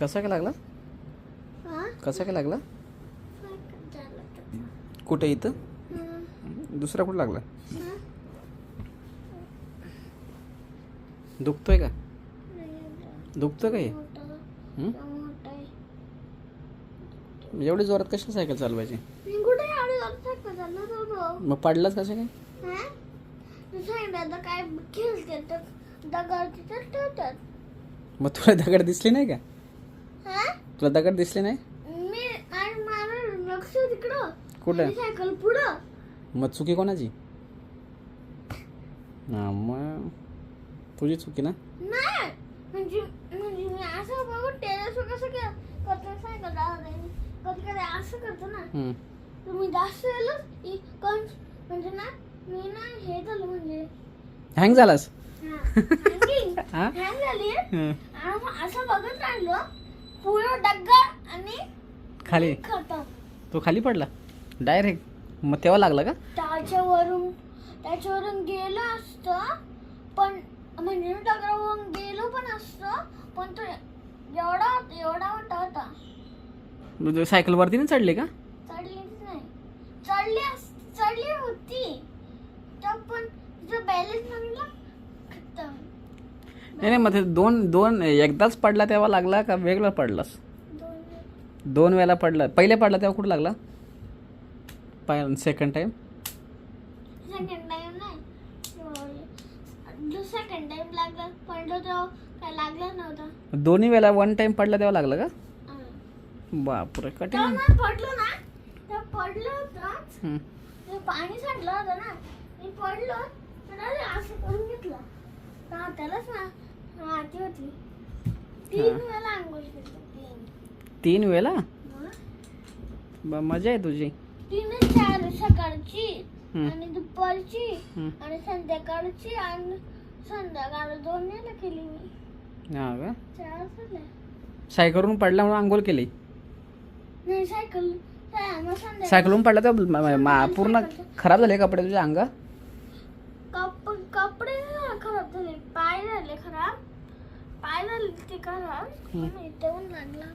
कसा काय लागला कसा काय लागला. कुठे इथं. दुसरा कुठं लागला. दुखतोय का नाही दुखतं का मोठा? मोठा आहे. एवढी जोरात कशी सायकल चालवायची? मग पडलाच कसं काय हा? काय मग तुला दगड दिसली नाही का? तुला दगड दिसले नाही? मी आणि माझं लक्ष तिकडं कुठं? सायकल पुढं. मग चुकी कोणाची? हा मग तुझी चुकी ना? नाही. म्हणजे म्हणजे मी असं बघून टेरेसवर कसं के- करतो सायकल. कधी कधी असं करतो ना. हम्म. जास्त इ- म्हणजे ना मी ना हे झालं म्हणजे. हँग झालास? हा? झाली. आणि असं बघत राहिलो. आणि खाली. तो खाली पडला? डायरेक्ट मग तेव्हा लागला का? त्याच्यावरून त्याच्यावरून गेलं असतं पण म्हणजे डगरावरून गेलो पण असतं पण तो एवढा एवढा मोठा होता. म्हणजे सायकल वरती नाही चढले का? चढलीच नाही. चढली अस- चढली होती. तर पण तिचं बॅलन्स खतम नाही नाही मग ते दोन दोन एकदाच पडला तेव्हा लागला का वेगळा पडलास? दोन वेळेला पडला. पहिले पडला तेव्हा कुठं लागला? पाय सेकंड टाइम सेकंड टाइम नाही. सेकंड टाइम लागला पडलो तेव्हा काय लागलं नव्हतं. दोन्ही वेळेला वन टाइम पडला तेव्हा लागला का. बापरे कठीण ना पडलो ना पडलं होतं हम्म. ते पाणी सांडलं होतं ना. मी पडलो तर असं करून घेतलं. त्यालाच ना होती. तीन हा. वेळा आंघोळ तीन. तीन वेळेला ब- मजा आहे तुझी. तीन चार सकाळची हम्म. आणि दुपारची हम्म. आणि संध्याकाळची आणि संध्याकाळ दोन केली मी. हा का? चार झाल्या सायकलवरून पडला म्हणून आंघोळ केली? नाही सायकल मग संध्याकाळ सायकलवरून पडला तर म- म- मा- पूर्ण खराब झाले कपडे तुझे अंग? कप कपडे नाही खराब झाले पाय झाले खराब पाय झाले ते खराब हम्म. इथं पण लागला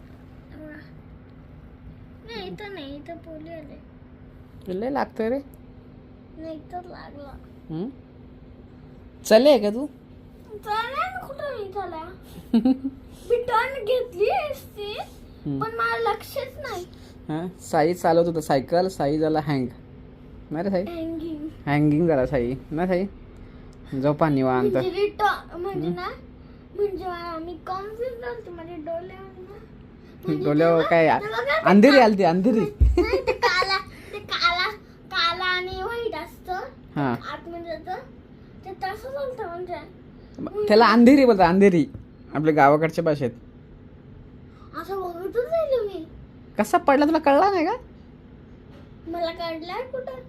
नाही इथं नाही इथं पोली आले लय लागतंय रे। नाही इथं लागला। हम्म? चालले आहे का तू चालेल कुठं नाही झाला मी टर्न घेतली असती हम्म. पण मला लक्षच नाही। हा साई चालवत होता सायकल साई झाला हँग नाही रे साई। हँगिंग हँगिंग झाला साई। ना साई। झोपा निवांत. म्हणजे म्हणजे ना म्हणजे मी कॉन्फ्युज झालते माझ्या डोळ्यावर ना. म्हणजे डोल्यावर तेव्हा- काय तेव्हा काय ते अंधेरी आलती अंधेरी. नाही, ते काला ते काला काला आणि व्हाईट असतं. हा. आतमध्ये जातं ते तसं चालतं म्हणजे. त्याला अंधेरी बोलतात अंधेरी. आपल्या गावाकडच्या भाषेत. असं बघतच राहिलो मी कसा पडला तुला कळला नाही का? मला कळलंय कुठं?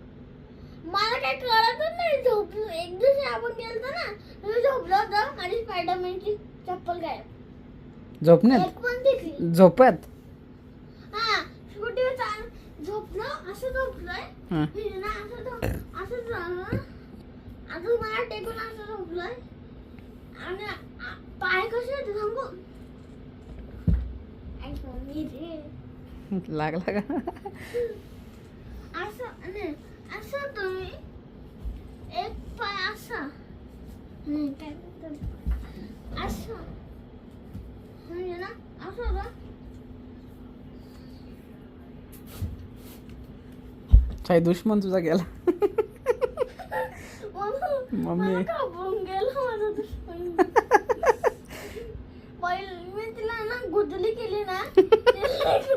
मला काय कळतच नाही झोपलो एक दिवशी आपण गेलतो ना मी झोपलो होतो माझी स्पायडरमॅनची चप्पल काय झोपण्यात? पण दिसली. झोपत? हा स्कूटीवर चाल झोपलो असं झोपलोय. हा. ना असं झोप असं झालं अजून मला टेकून असं झोपलोय. आणि आ- पाय कसे होते सांगू? रे. लागला का असं नाही असं तुम्ही एक पाय असा नाही काय बोलतो? असं म्हणजे साई दुश्मन तुझा गेला? मम्मी. मी तिला ना गुदली केली ना